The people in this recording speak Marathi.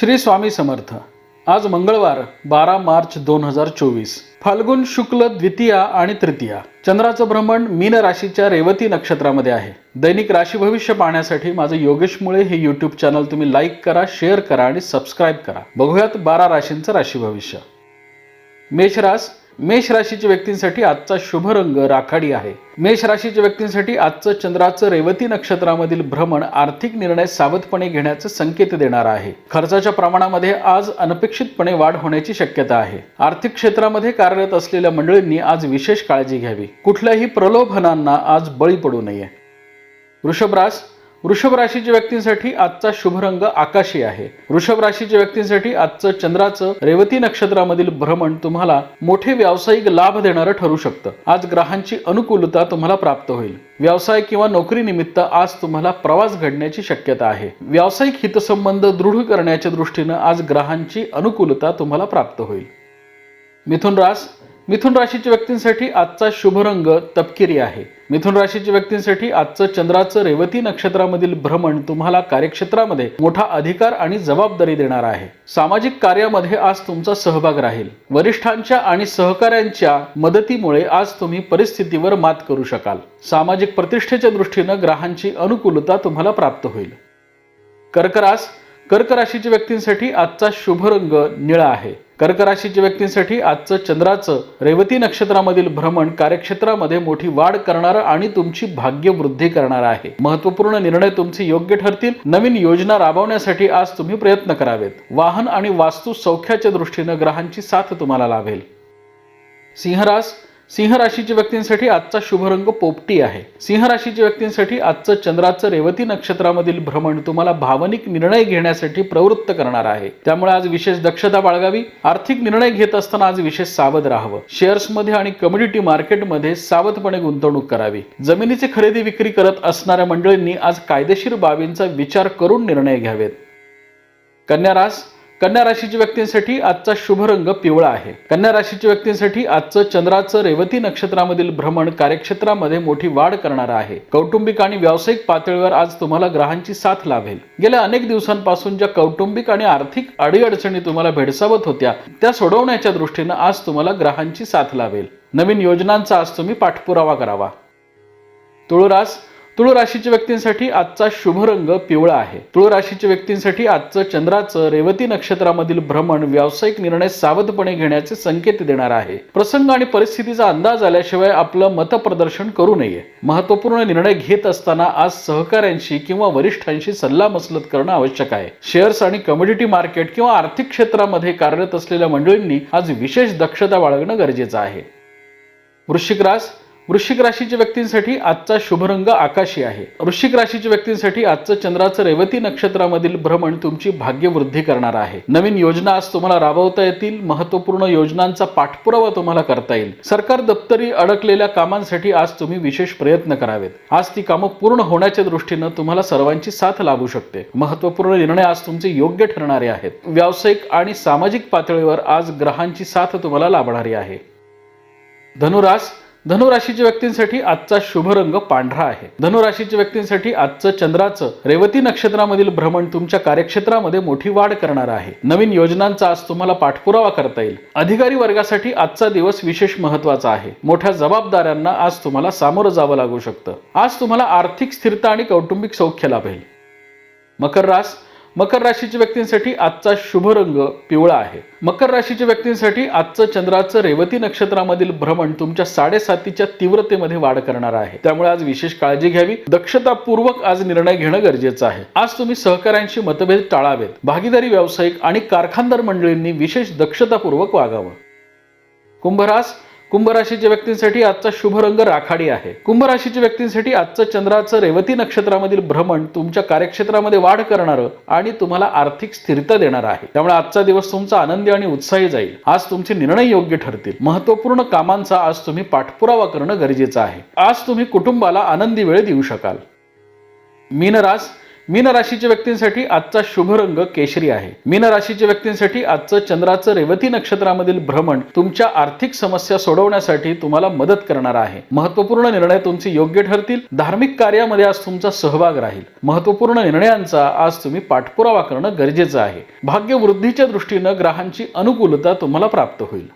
श्री स्वामी समर्थ. आज मंगळवार बारा मार्च दोन हजार चोवीस. फाल्गुन शुक्ल द्वितीया आणि तृतीया. चंद्राचं भ्रमण मीन राशीच्या रेवती नक्षत्रामध्ये आहे. दैनिक राशी भविष्य पाहण्यासाठी माझं योगेश मुळे हे यूट्यूब चॅनल तुम्ही लाईक करा शेअर करा आणि सबस्क्राईब करा. बघूयात बारा राशींचं राशी भविष्य. मेषरास मेष राशीच्या व्यक्तींसाठी आजचा शुभ रंग राखाडी आहे. मेष राशीच्या व्यक्तींसाठी आजचं चंद्राचं रेवती नक्षत्रामधील भ्रमण आर्थिक निर्णय सावधपणे घेण्याचे संकेत देणार आहे. खर्चाच्या प्रमाणामध्ये आज अनपेक्षितपणे वाढ होण्याची शक्यता आहे. आर्थिक क्षेत्रामध्ये कार्यरत असलेल्या मंडळींनी आज विशेष काळजी घ्यावी. कुठल्याही प्रलोभनांना आज बळी पडू नये. वृषभ वृषभ राशीच्या व्यक्तींसाठी आजचा शुभ रंग आकाशी आहे. वृषभ राशीच्या व्यक्तींसाठी आजचं चंद्राचं रेवती नक्षत्रामधील भ्रमण तुम्हाला मोठे व्यावसायिक लाभ देणारं ठरू शकतं. आज ग्रहांची अनुकूलता तुम्हाला प्राप्त होईल. व्यवसाय किंवा नोकरी निमित्त आज तुम्हाला प्रवास घडण्याची शक्यता आहे. व्यावसायिक हितसंबंध दृढ करण्याच्या दृष्टीनं आज ग्रहांची अनुकूलता तुम्हाला प्राप्त होईल. मिथुन रास मिथुन राशीच्या व्यक्तींसाठी आजचा शुभ रंग तपकिरी आहे. मिथुन राशीच्या व्यक्तींसाठी आजचं चंद्राचं रेवती नक्षत्रामधील भ्रमण तुम्हाला कार्यक्षेत्रामध्ये मोठा अधिकार आणि जबाबदारी देणार आहे. सामाजिक कार्यामध्ये आज तुमचा सहभाग राहील. वरिष्ठांच्या आणि सहकाऱ्यांच्या मदतीमुळे आज तुम्ही परिस्थितीवर मात करू शकाल. सामाजिक प्रतिष्ठेच्या दृष्टीनं ग्रहांची अनुकूलता तुम्हाला प्राप्त होईल. कर्करास कर्क राशीच्या व्यक्तींसाठी आजचा शुभ रंग निळा आहे. कर्क राशीच्या व्यक्तींसाठी आजचं चंद्राचं रेवती नक्षत्रामधील भ्रमण कार्यक्षेत्रामध्ये मोठी वाढ करणारं आणि तुमची भाग्य वृद्धी करणार आहे. महत्त्वपूर्ण निर्णय तुमचे योग्य ठरतील. नवीन योजना राबवण्यासाठी आज तुम्ही प्रयत्न करावेत. वाहन आणि वास्तू सौख्याच्या दृष्टीनं ग्रहांची साथ तुम्हाला लाभेल. सिंहरास सिंह राशीच्या व्यक्तींसाठी आजचा शुभरंग पोपटी आहे. सिंह राशीच्या व्यक्तींसाठी आजचं चंद्राचं रेवती नक्षत्रामधील भ्रमण तुम्हाला भावनिक निर्णय घेण्यासाठी प्रवृत्त करणार आहे. त्यामुळे आज विशेष दक्षता बाळगावी. आर्थिक निर्णय घेत असताना आज विशेष सावध राहावं. शेअर्समध्ये आणि कम्युनिटी मार्केटमध्ये सावधपणे गुंतवणूक करावी. जमिनीची खरेदी विक्री करत असणाऱ्या मंडळींनी आज कायदेशीर बाबींचा विचार करून निर्णय घ्यावेत. कन्या रास कन्या राशीच्या व्यक्तींसाठी आजचा शुभ रंग पिवळा आहे. कन्या राशीच्या व्यक्तींसाठी आजचं चंद्राचं रेवती नक्षत्रामधील भ्रमण कार्यक्षेत्रामध्ये मोठी वाढ करणार आहे. कौटुंबिक आणि व्यावसायिक पातळीवर आज तुम्हाला ग्रहांची साथ लाभेल. गेल्या अनेक दिवसांपासून ज्या कौटुंबिक आणि आर्थिक अडीअडचणी तुम्हाला भेडसावत होत्या त्या सोडवण्याच्या दृष्टीनं आज तुम्हाला ग्रहांची साथ लाभेल. नवीन योजनांचा आज तुम्ही पाठपुरावा करावा. तुळरास तुळ राशीच्या व्यक्तींसाठी आजचा शुभ रंग पिवळा आहे. तुळ राशीच्या व्यक्तींसाठी आजचं चंद्राचं रेवती नक्षत्रामधील भ्रमण व्यावसायिक निर्णय सावधपणे घेण्याचे संकेत देणार आहे. प्रसंग आणि परिस्थितीचा अंदाज आल्याशिवाय आपलं मतप्रदर्शन करू नये. महत्त्वपूर्ण निर्णय घेत असताना आज सहकाऱ्यांशी किंवा वरिष्ठांशी सल्लामसलत करणं आवश्यक आहे. शेअर्स आणि कमोडिटी मार्केट किंवा आर्थिक क्षेत्रामध्ये कार्यरत असलेल्या मंडळींनी आज विशेष दक्षता बाळगणं गरजेचं आहे. वृश्चिक रास वृश्चिक राशीच्या व्यक्तींसाठी आजचा शुभरंग आकाशी आहे. वृश्चिक राशीच्या व्यक्तींसाठी आजचं चंद्राचं रेवती नक्षत्रामधील भ्रमण तुमची भाग्यवृद्धी करणार आहे. नवीन योजना आज तुम्हाला राबवता येतील. महत्त्वपूर्ण योजनांचा पाठपुरावा तुम्हाला करता येईल. सरकार दप्तरी अडकलेल्या कामांसाठी आज तुम्ही विशेष प्रयत्न करावेत. आज ती कामं पूर्ण होण्याच्या दृष्टीनं तुम्हाला सर्वांची साथ लाभू शकते. महत्त्वपूर्ण निर्णय आज तुमचे योग्य ठरणारे आहेत. व्यावसायिक आणि सामाजिक पातळीवर आज ग्रहांची साथ तुम्हाला लाभणारी आहे. धनुरास धनुराशीच्या व्यक्तींसाठी आजचा शुभ रंग पांढरा आहे. धनुराशीच्या व्यक्तींसाठी आजचं चंद्राचं रेवती नक्षत्रामधील भ्रमण तुमच्या कार्यक्षेत्रामध्ये मोठी वाढ करणार आहे. नवीन योजनांचा आज तुम्हाला पाठपुरावा करता येईल. अधिकारी वर्गासाठी आजचा दिवस विशेष महत्त्वाचा आहे. मोठ्या जबाबदाऱ्यांना आज तुम्हाला सामोरं जावं लागू शकतं. आज तुम्हाला आर्थिक स्थिरता आणि कौटुंबिक सौख्य लाभेल. मकर रास मकर राशीच्या व्यक्तींसाठी आजचा शुभ रंग पिवळा आहे. मकर राशीच्या व्यक्तींसाठी आजचं चंद्राचं रेवती नक्षत्रामधील भ्रमण तुमच्या साडेसातीच्या तीव्रतेमध्ये वाढ करणार आहे. त्यामुळे आज विशेष काळजी घ्यावी. दक्षतापूर्वक आज निर्णय घेणं गरजेचं आहे. आज तुम्ही सहकाऱ्यांशी मतभेद टाळावेत. भागीदारी व्यावसायिक आणि कारखानदार मंडळींनी विशेष दक्षतापूर्वक वागावं. कुंभरास कुंभ राशीच्या व्यक्तींसाठी आजचा शुभ रंग राखाडी आहे. कुंभ राशीच्या व्यक्तींसाठी आजचं चंद्राचं रेवती नक्षत्रामधील भ्रमण तुमच्या कार्यक्षेत्रामध्ये वाढ करणारं आणि तुम्हाला आर्थिक स्थिरता देणार आहे. त्यामुळे आजचा दिवस तुमचा आनंदी आणि उत्साही जाईल. आज तुमचे निर्णय योग्य ठरतील. महत्त्वपूर्ण कामांचा आज तुम्ही पाठपुरावा करणं गरजेचं आहे. आज तुम्ही कुटुंबाला आनंदी वेळ देऊ शकाल. मीनरास मीन राशीच्या व्यक्तींसाठी आजचा शुभ रंग केशरी आहे. मीन राशीच्या व्यक्तींसाठी आजचं चंद्राचं रेवती नक्षत्रामधील भ्रमण तुमच्या आर्थिक समस्या सोडवण्यासाठी तुम्हाला मदत करणार आहे. महत्त्वपूर्ण निर्णय तुमचे योग्य ठरतील. धार्मिक कार्यामध्ये आज तुमचा सहभाग राहील. महत्त्वपूर्ण निर्णयांचा आज तुम्ही पाठपुरावा करणं गरजेचं आहे. भाग्यवृद्धीच्या दृष्टीनं ग्रहांची अनुकूलता तुम्हाला प्राप्त होईल.